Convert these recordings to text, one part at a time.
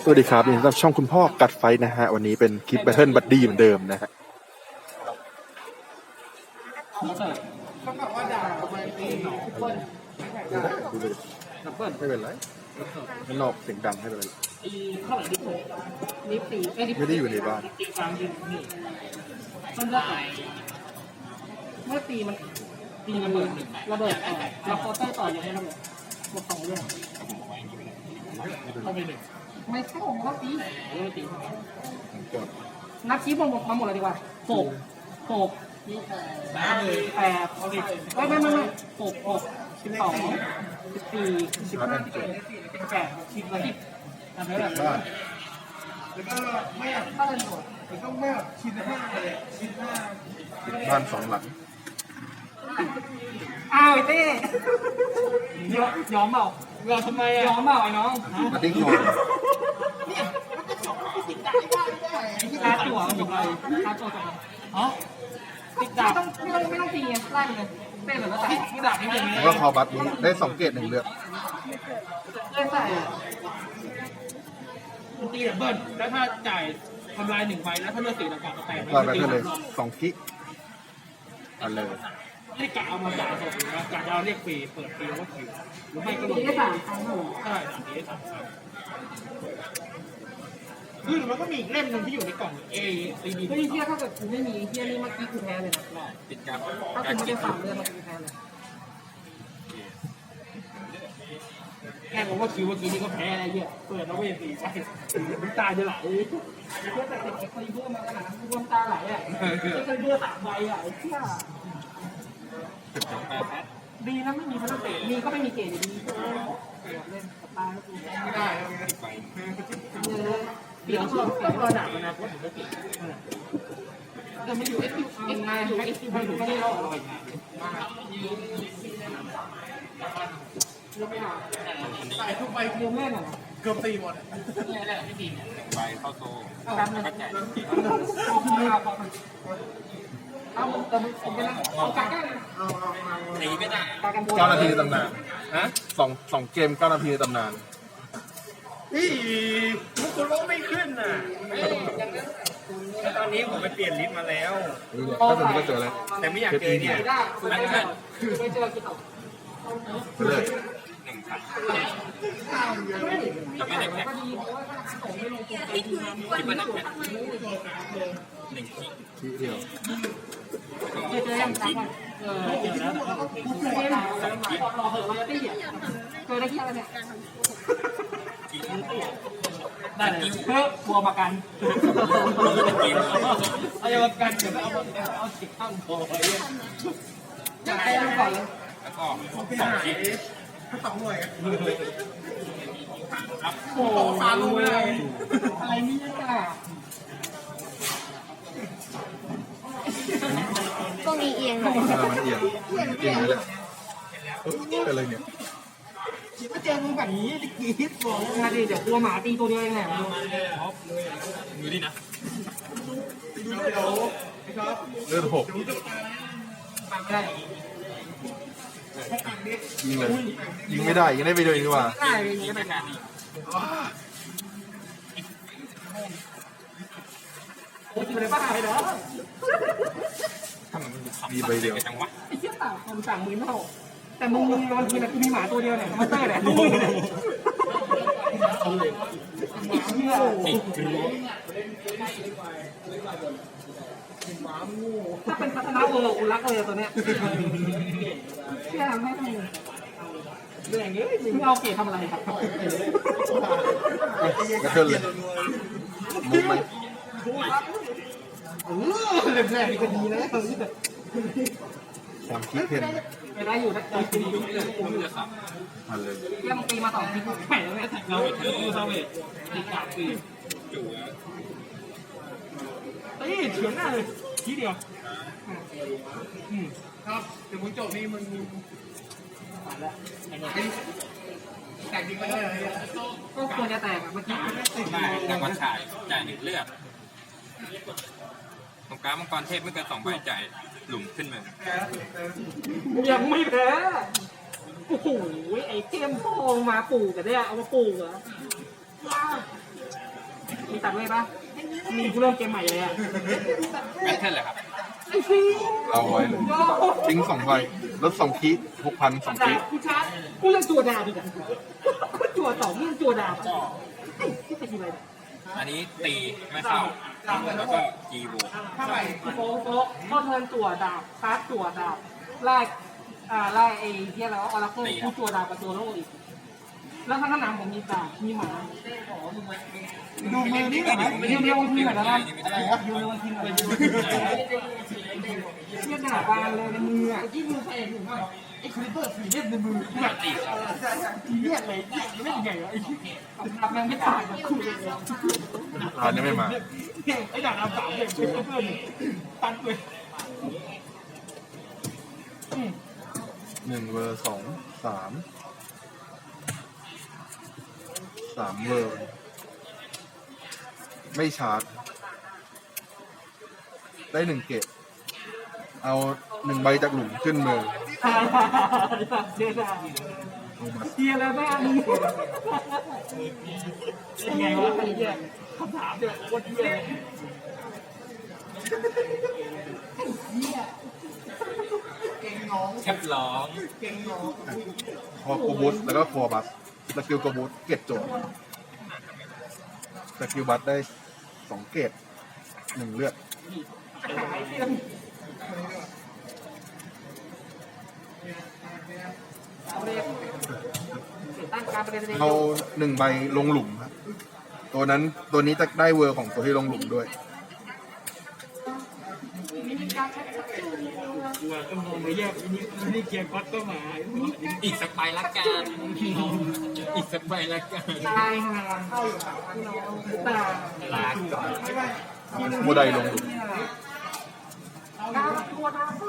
สวัสดีครับยินดีต้อนรับช่องคุณพ่อกัดไฟนะฮะ วันนี้เป็นคลิปแบทเทิลบัดดี้เหมือนเดิมนะฮะเขาบอกว่าด่าทำไมตีหนอเปิ้ลดับเบิลไม่เป็นไรข้างนอกเสียงดังให้เป็นไรตีเท่าไหร่ดิผมนิฟตีไอ้ยนิฟไม่ได้อยู่ในบ้านตีกลางยืนนี่มันจะตายเมื่อตีมันตีระเบิดระเบิดต่อแล้วพอใต้ต่อยังไม่ระเบิดหมดสองเรื่องเข้าไปหนึ่ง ไม่เข้าเข้าตีเออตีกดนับชี้หมดมาหมดเลยดีกว่าหกหกแปดแปดไม่ไม่ไม่ไม่หกหกสิบสองสิบสี่สิบห้าสิบเจ็ดสิบแปดสิบสิบทำได้แบบบ้านแล้วก็ไม่อยากถ้าเป็นหมดมันต้องไม่แบบชิ้นห้าเลยชิ้นห้าติดบ้านสองหลังอ้าวไอ้เต้ยอมยอมเปล่า เราทำไมอะยอมเปล่าไอ้น้องมาติ้งนอนลาตัวจบเลยลาตัวจบเลยอ๋อติดดาบไม่ต้องไม่ต้องตีไงไล่ไปเลยเต้เหลือแล้วแต่ติดดาบนี่อย่างนี้แล้วก็คอบัตนี้ได้สองเกตหนึ่งเลือดเล่นใส่คุณตีดับเบิลแล้วถ้าจ่ายทำลายหนึ่งใบแล้วถ้าเลือกสีต่างๆแตกก็แบทเทิลเลยสองคิเอันเลย ไม่กะเอามาจ่ายสดนะกะจะเอาเรียกฟรีเปิดฟรีว่าฟรีหรือไม่ก็ลงตีได้สามครั้งเหรอใช่สามทีได้สามครั้งคือมันก็มีอีกเล่มหนึงที่อยู่ในกล่อง A C D เฮ้ยเฮียถ้าเกิดกูไม่มีเฮียนี่เมื่อกี้กูแพ้เลยนะติดกับถ้ากูไม่ได้สามเดือนมันกูแพ้เลยแค่ผมว่าคิวเมื่อกี้นี่ก็แพ้อะไรเงี้ยเปิดแล้วเวทีใช่น้ำตาจะไหลเฮียแต่เด็กไอ้คลีเบอร์มาขนาดนั้นกูน้ำตาไหลอะไอ้คลีเบอร์สามใบอะไอ้เฮีย ดีนะไม่มีพันเตะมีก็ไม่มีเกณฑ์ดีเล่นกับตายแล้วกูไม่ได้เดี๋ยวชอบเดี๋ยวระดับมันนะแต่ไม่อยู่เอสคิวเอ็นไงอยู่เอสคิวไม่อยู่ไม่ได้รอดเลยใส่ทุกใบเกูแม่นอะเกือบตีหมดใบเข้าโซ่แป๊บนึง เอาแต่มึงผมไปนั่งเอากาก้าเอาเอาเอาตีไม่ได้กากันเก้านาทีในตำนานฮะสองสองเกมเก้านาทีในตำนานอีมุกุโรไม่ขึ้นน่ะตอนนี้ผมไปเปลี่ยนลิฟต์มาแล้ว ถ้าสมมติก็เจอแล้วแต่ไม่อยากเจอเนี่ยไม่ได้คุณไม่ได้ไม่เจอกี่ต่อไปเลยหนึ่งพันไม่ได้แค่ดีเพราะว่าถ้าผมไม่ลงตัวคิดว่านึ่งแค่หนึ่งขีดทีเดียว เจอเจอยังตามก่อนเออเจอแล้วกูเจอแล้วรอเหอะเราจะตีอะเจอได้ที่อะไรเนี่ยได้เลยเพื่อบัวประกันเอาประกันเดี๋ยวเอาเอาสิบข้างพอไปอยากให้ดูก่อนเลยแล้วก็สองขีดโอ้ฟาลูเลยอะไรนี่อะต รงนี้เอียงหน่อยเออมันเอียงเอียงเลยแหละเออเป็นอะไรเนี่ยคิดว่าเจอมึงแบบนี้จะกรี๊ดบอกมาดิเดี๋ยวกลัวหมาตีตัวเดียวเองแหละมึงมือดีนะเลือดหกฟังไม่ได้ยิงเลยยิงไม่ได้ยิงได้ไปเลยดีกว่าได้เลยนี่ก็เป็นการโอ้ยเลยป้าหาย เหรอมีใบเดียว จังวะไอ้เชี่ยต่างคนต่างมือเท่าแต่มึงมึงนอนทีนะกูมีหมาตัวเดียวเนี่ยมาเตอร์เนี่ยไอ้เชี่ยถ้าเป็นพัฒนาเวอร์กูรักเลยตัวเนี้ยเชี่ยไม่ทำเรื่องเงี้ยมึงเอาเกตทำอะไรครับแบทเทิลเลยมุกไหม เออเล่มแรกนี่ก็ดีแล้วสามคิดเพนเวลาอยู่นะตีตีมาเลยเยี่ยมตีมาสองทีกูแข่งแล้วเนี่ยเราเทอร์ซาเวตติดกับสี่จุ๋เฮ้ยเฉือนหน้าเลยทีเดียวครับเดี๋ยวมึงจบนี่มึงแตกจริงไปเลยก็ควรจะแตกเมื่อกี้ไม่ติดได้รางวัลฉายจ่ายหนึ่งเลือด รงกลางมังกรเทพไม่เกินสองใบจ่ายหลุมขึ้นมายังไม่แพ้โอ้โหไอ้เกมทองมาปลูกกันเนี่ยเอามาปลูกเหรอมีตัดเลยปะมีกูเริ่มเกมใหม่เลยอะแบทเทิลเลยครับไอ้ซีเอาไว้เลยโยทิ้งสองใบลดสองคีหกพันสองดาคีบกูชาร์จกูเล่นจัวดาบอีกอะกูจัวสองมึงจัวดาบอะไอ้ที่ไปทีไรเนี่ย อันนี้ตีไม่เข้าแล้วก็จีบูถ้าไปโป๊ะโป๊ะพอเทินจั่วดาบคาร์ดจั่วดาบไล่อ่าไล่ไอ้เที่ยแล้วออร์เคิลกูจั่วดาบกับตัวโลกอีก แล้วข้างหน้าผมมีดาบมีหมาดูมือนี่เหรอเดียวเดียววันทีหน่อยแล้วนอะไรครับดูในวันทีหน่อยเทียบดาบบานเลยในมืออะที่มือใส่ถุงอะ ไอ้คลิปเปอร์สีเลียดในมือแบบตีครับสีเลียดเลยเล่นใหญ่ไอ้ที่ดาบยังไม่ตางกับคู่เลยร้านยังไม่มาไอ้ดาบดาบสามเลยเป็นเพื่อนตันเลยหนึ่งเวอร์สองสามสามเวอร์ไม่ชาร์จ ได้หนึ่งเกตเอา หนึ่งใบจากหลุมขึ้นมือเชียร์ดาเชียร์แล้วแม่มึงเป็นไงวะไอ้เหี้ยคำถามเนี่ยโคตรเหี้ยแคปร้องคอโกบูสแล้วก็คอบัสสกิลโกบูสเกตโจทย์สกิลบัสได้สองเกตหนึ่งเลือด เรื่องเอาเลยตั้งการประเด็นเลยเอาหนึ่งใบลงหลุมครับตัวนั้นตัวนี้จะได้เวอร์ของตัวที่ลงหลุมด้วยกลัวก็มองไม่แยกนี่นี่เกียร์ก๊อตก็มาอีกสักใบละกันอีกสักใบละกันตายห่าเข้าอยู่ตายลาก่อนโมไดลงหลุม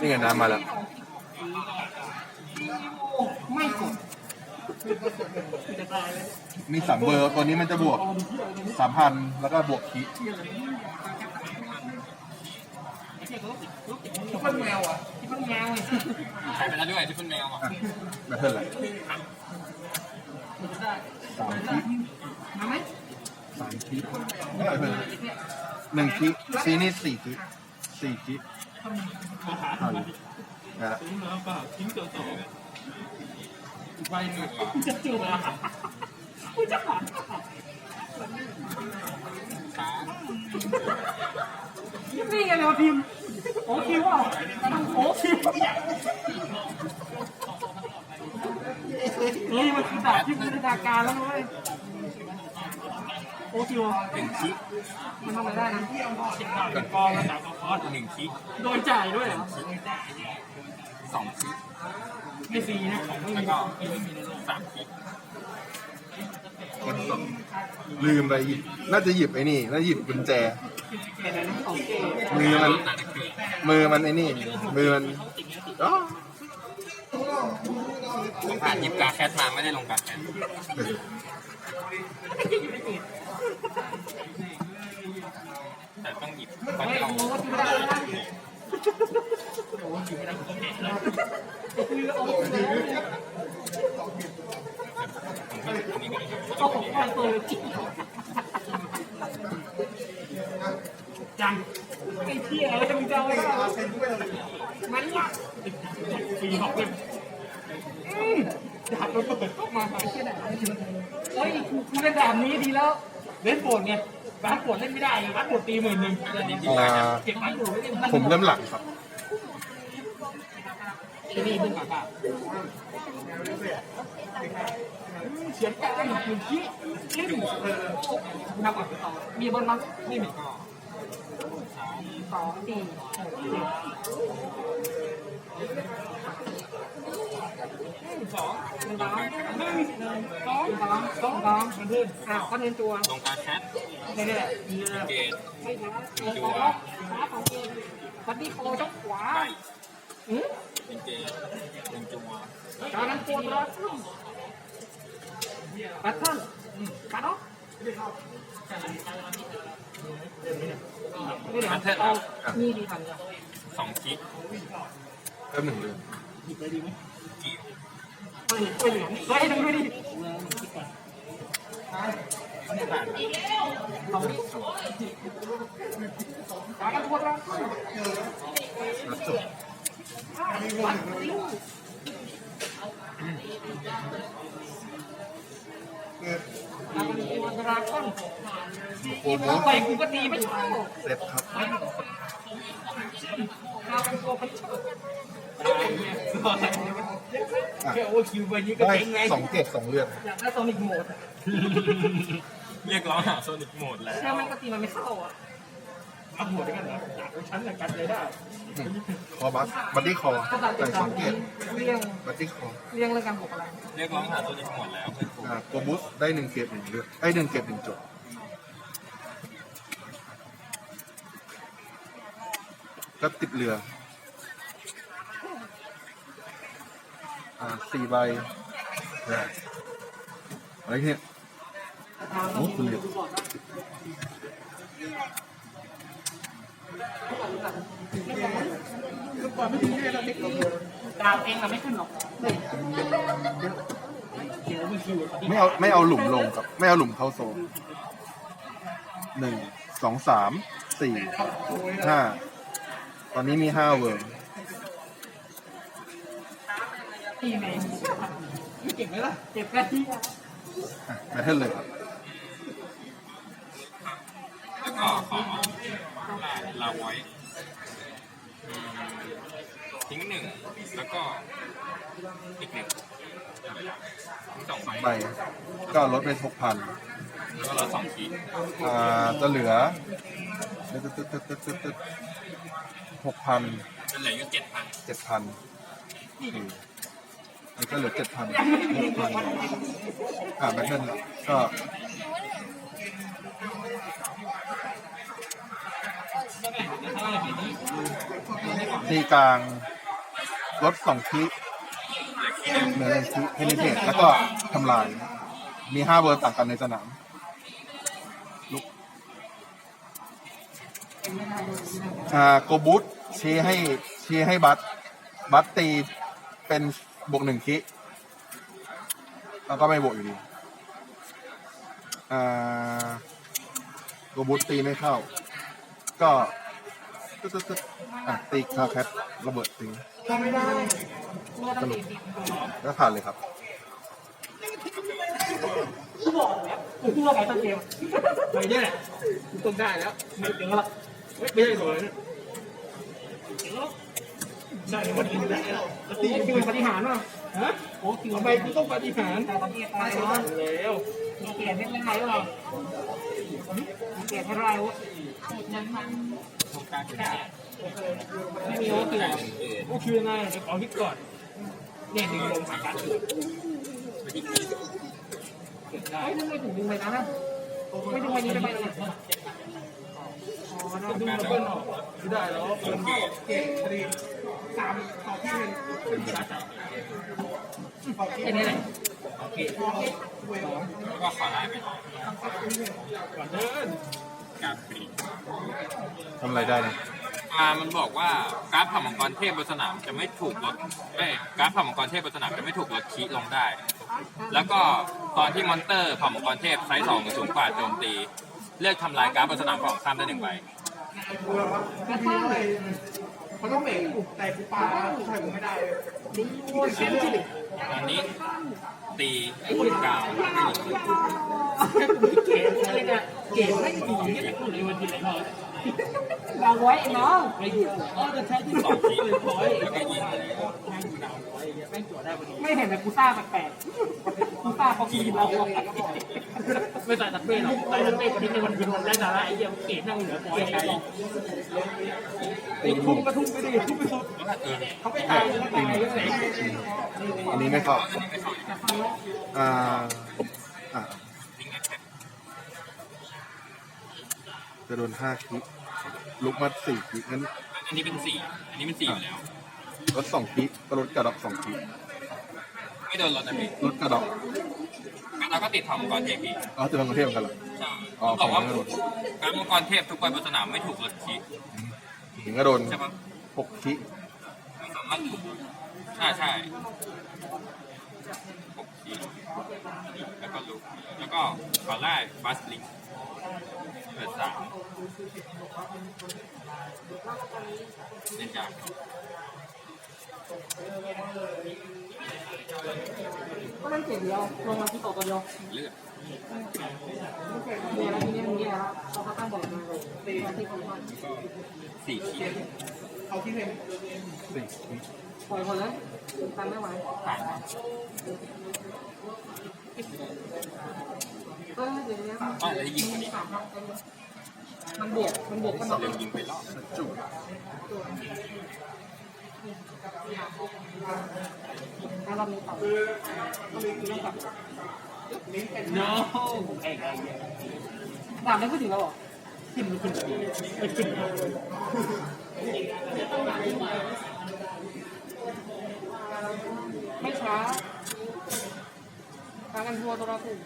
นี่ไงน้ำมาแล้ว ไม่กดจะตายเลยมีสามเวอร์ตัวนี้มันจะบวกสามพันแล้วก็บวกคีที่เพิ่งแมวอะที่เพิ่งแมวไงใช้ไปแล้วด้วยที่เป็นแมวอะอะแบตเทิลอะไรสามคีมาไหมสามคีแบตเทิลหนึ่งคีซีนี่สี่คีสี่คีเอาอยู่นะ ใบหนึ่งจะจูบอะกูจะหาขานี่ไงเราทีมโอ้คิวอะโอ้คิวนี่มันคือดาบที่พัฒนาการแล้วนะเว้ยโอ้คิวหนึ่งคิมันทำอะไรได้นะกองระดับคอร์สหนึ่งคิโดนจ่ายด้วยเหรอ สองคิไม่ฟรีนะของไม่แล้มีวก็สามคิคนสองลืมไปหยิบน่าจะหยิบไอ้นี่ น่าหยิบกุญแจ มือมัน มือมันไอ้นี่ มือมันอ๋อผมผ่านหยิบกาแคทมาไม่ได้ลงกาแคทแต่ต้องหยิบเพราะไม่ที่เรา อ้ก็ไม่ได้นะโอ้ยไม่ได้ก็เด็ดแล้วคือโอ้โหอันนี้ก็ได้โอ้โหไปเปิดจริงจังไอ้เที่ยอะไรมึงจะเอาอะไรมันวะสี่หกเลยดาบมันเปิดเข้ามาหาเที่ไหนเฮ้ยกูเล่นดาบนี้ดีแล้วเล่นโบนไงบ้านปวดเล่นไม่ได้บ้านปวดตีหมื่นหนึ่งอันนี้ดีอ่มากครับาเก็บบ้านปวดไว้เล่นผมเริ่มหลังครับ ที่นี่เป็นแบบเขียนการหนึ่งที่เล่นนับก่อนต่อมีบนมั้งไม่มีสองสี่หกเจ็ดสองหนึ่งสองหนึ่งสองสองสองสองมันขึ้นอะก็เน้นตัวลงการแคทนี่แหละนี่แหละเกตไม่ช้าตัวช้าของเองปัดดี้โคต้องขวาอืมเป็นเกตหนึ่งจัวการนั้นปวดร้อ นปัดท่านปัดออกไม่เดี๋ยวเอานี่ดีทันจ้ะสองคิเริ่มหนึ่งเลยกีบเฮ้ยเฮ้ยเฮ้ยดูดิสองตายกันทุกคนแล้วแล้วจบ กันตัวดราก้อนโปรโมทไปกูก็ตีไม่เข้าเซตครับตายกันตัวพันชอะแค่โอคิวไปนี้ก็ได้เจ๊งไงสองเกตสองเลือดอยากได้โซนิกโหมด เรียกร้องหาโซนิกโหมดแล้วแค่มันก็ตีมันไม่เข้าอะ เอาหัวด้วยกันเหรออยากฉันน่ะกันเลยได้คอบัสบัดดี้คอก็ตัดใส่สองเกตเรียงบัดดี้คอเรียงเรื่องการบวกอะไรเรียกร้องหาโซนิกโหมดแล้วเพื่อนกูอ่าโกบูสได้หนึ่งเกตหนึ่งเลือดไอ้ยหนึ่งเกตหนึ่งจบก็ติดเรือ อ่าสี่ใบได้อะไรเนี่ยโอ้คุณเหลียวดาวเองอะไม่ขึ้นหรอกไม่เอาไม่เอาหลุมลงกับ ไม่เอาหลุมเข้าโซนหนึ่งสองสามสี่ห้าตอนนี้มีห้าเวิร์มตีเมเก็บไหมล่ะเก็บแค่ที่อะแบทเทิลเลยครับ แล้วก็ขอลาไว้อืมทิ้งหนึ่งแล้วก็อีกหนึ่งทิ้งสองใบใบก็ลดไปหกพันแล้วก็ลดสองทีอ่าจะเหลือหกพันเป็นเหลืออยู่เจ็ดพันเจ็ดพันนี่ก็เหลือเจ็ดพันหกพันอ่าแบทเทิลก็ ตีกลางลดสองคิเหลือหนึ่งคิเพนิเทตแล้วก็ทำลาย มีห้าเบอร์ต่างกันในสนามอ่าโกบูตชี้ให้ชี้ให้บัตบัตตีเป็นบวกหนึ่งคิแล้วก็ไม่บวกอยู่ดีอ่าโกบูตตีไม่เข้า ก็ตึ๊ดตึ๊ดตึ๊ดอะตีคาแคทระเบิดตีทำไม่ได้เมื่อต้องตีตีแล้วผ่านเลยครับกูบอกแล้วกูพูดว่าไงต้นเกมไปเนี่ยแหละกูต้องได้แล้วไม่เจอละเฮ้ยไม่ใช่ตัวนั้นใช่วันนี้ได้แล้วโอ้คิวปฏิหารว่ะฮะโอ้คิวทำไมกูต้องปฏิหารแต่ตอนนี้ตายแล้วแล้วมีเกียรติไม่เป็นไรหรอกมีเกียรติไม่เป็นไรวะ ไม่มีโอ้คือกูคือยังไงเดี๋ยวขอคิดก่อนเนี่ยดึงลงสายการถือเกิดได้เฮ้ยทำไมถึงดึงไปนั้นะไม่ดึงไปนี้ไปไปเลยอ๋อนะดึงมาเบิ้ลออกได้แล้วผมเก่งตรีสามต่อที่หนึ่งเป็นสาจับแค่นี้แหละโอเคสองแล้วก็ขอไล่ไปก่อนเดิน การฟรีทำอะไรได้นะอ่ามันบอกว่าการ์ดผ่ามังกรเทพบนสนามจะไม่ถูกลดเอ้ยการ์ดผ่ามังกรเทพบนสนามจะไม่ถูกลดคีย์ลงได้ แล้วก็ตอนที่มอนเตอร์ผ่ามังกรเทพไซส์สองหรือสูงกว่าโจมตีเลือกทำลายการ์ดบนสนามฝั่งข้ามได้หนึ่งใบกระทั่งเลยเขาต้องเบรกกูแต่กูปาใช่กูไม่ได้เลยเช่นที่ตอนนี้ตีกลางไม่หยุด เก๋อะไรเนี่ยเก๋ไม่ดีเนี่ยพูดเลยวันที่ไหนมาเราไว้ไอ้น้องไม่ดีก็จะใช้ที่สสองงทีแล้วก็ยิงไม่เห็นแต่กูซ่าแปลกๆกูซ่าเขากินเราไม่ใส่ตัดเบ้หรอกใส่ตัดเบ้คนนี้ในวันเป็นวันได้สาระไอ้เหี้ยเก๋นั่งเหนือปอยไกลตีบุทุ่กมกระทุ่มไปดิทุ่มไปสุดเออเขาไม่ตายเลยตายเลยไหนอันนี้ไม่เข้าอ่าอ่า จะโดนห้าคิลุกมาสี่คิงั้นอันนี้เป็นสี่อันนี้เป็นสี่อยู่แล้วลดสองคิก็ลดกระดอกสองคิไม่โดนลดนะพี่ลดกระดอกแล้วก็ติดผ่ามังกรเทพพี่อ๋อจะเป็นกรุงเทพเหมือนกันเหรอใช่อ๋อบอกว่าของไม่โดนการมังกรเทพทุกใบบนสนามไม่ถูกลดคีย์ถึงก็โดนใช่ปะหกคิไม่สามารถถูกใช่ใช่หกอีกแล้วก็ลุกแล้วก็ขอไล่บัสลิง เปิดสามเล่นยากก็เล่นเก่งเดียวลงมาที่โตตัวเดียวเลือดเนี่ยแล้วทีนี้มันเนี่ยครับเขาก็ตั้งบอกมาเลยที่คนว่าสี่ขีดเอาที่เป็นปล่อยหมดเลยตันไม่ไหวผ่าน เออเดี๋ยวนี้อ๋อแล้วยิงคนนี้มันบวกมันบวกกันหมดเร็วยิงไปรอบจุ่มถ้าเรามีต่อต้องมีเรื่องกับโน้ดาได้พูดถึงแล้วหรอขึ้นมันขึ้นมันขึ้นไม่ช้าทางกันทัวร์ตัวเราถูก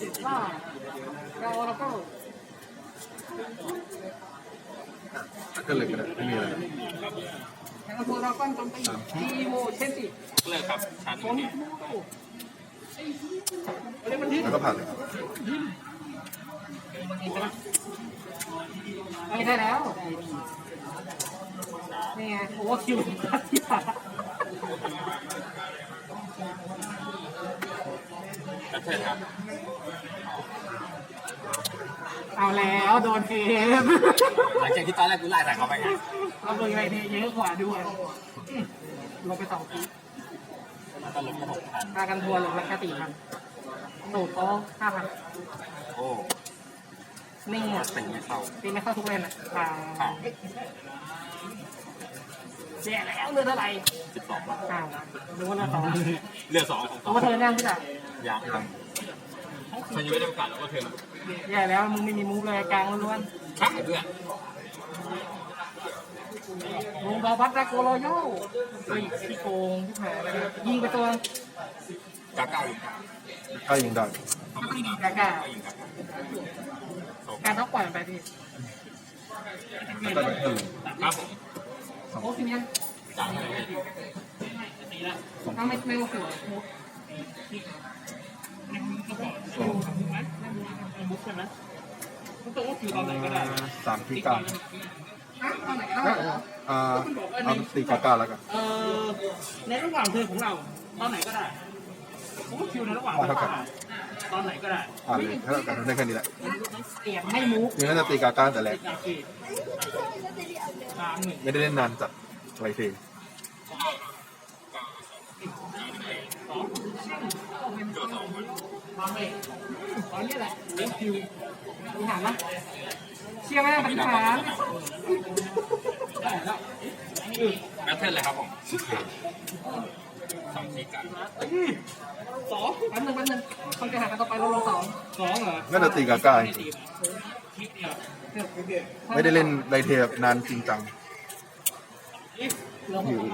สิบล่าเราเราก็ก็เลยก็ได้ไม่มีอะไรทางกันทัวร์เราก็จำตีทีโมเชนติเลิกครับชั้นผมนี้แล้วก็ผ่านเลยครับไม่ได้แล้วนี่ไงโอเวอร์คิวที่ผ่านแล้วเชิญครับ เอาแล้วโดนเกมหลังจากที่ตอนแรกกูไล่ใส่เขาไปไงเราเลยไปเยอะกว่าด้วยลงไปสองทีมันก็ลงมาหกพันพากันทัวร์ลงราคาสี่พันโหนูโต๊ะห้าพันโอ้นี่อะตีไม่เข้าตีไม่เข้าทุกเลนอะอ่าผ่านแย่แล้วเลือดเท่าไหร่สิบสองอ่าดูว่าเลือดสองเลือดสองของตัวเธอแน่นที่ไหนยัง ฉันยังไม่ได้ประกาศแล้วว่าเธอแย่แล้วมึงไม่มีมูฟเลยกลางล้วนข้ามเพื่อนๆลุงบอลพัดแรกโกโรโย่เฮ้ยพี่โกงที่หายไปเลยยิงไปตัวกาเก้ายิงก็ยิงได้ก็ต้องยิงกากาก็ยิงครับการต้องปล่อยมันไปพี่แล้วก็ตื่นครับผมโอ้ทีนี้จังเลยถ้าไม่ไม่โอเค มูฟโอ้มุกใช่ไหมมันตัวก็คือตอนไหนก็ได้สามที่เก้าตอนไหนก็ก็ได้อ่าเอาตีกาก้าแล้วกันเออในระหว่างเธอของเรา ตอนไหนก็ได้ผมก็คิวในระหว่างเราตอนไหนก็ได้ผ่านเลยถ้าเรากันได้แค่นี้แหละเสียงไม่มุกยังน่าจะตีกาก้าแต่แรกจากเกตสามหนึ่งไม่ได้เล่นนานจัดไรเทสอง ตอนเองตอนนี้แหละเลี้ยงคิวมีหางนะเชียร์ไม่ได้ปฏิหารได้แล้วแบทเทิลเลยครับผมสองทีกันสองแป๊บนึงแป๊บนึงคนจะหากันต่อไปเราลงสองสองเหรอน่าจะตีกาก้าจริงคิดเดียวๆไม่ได้เล่นไรเทแบบนานจริงจังเหลือหก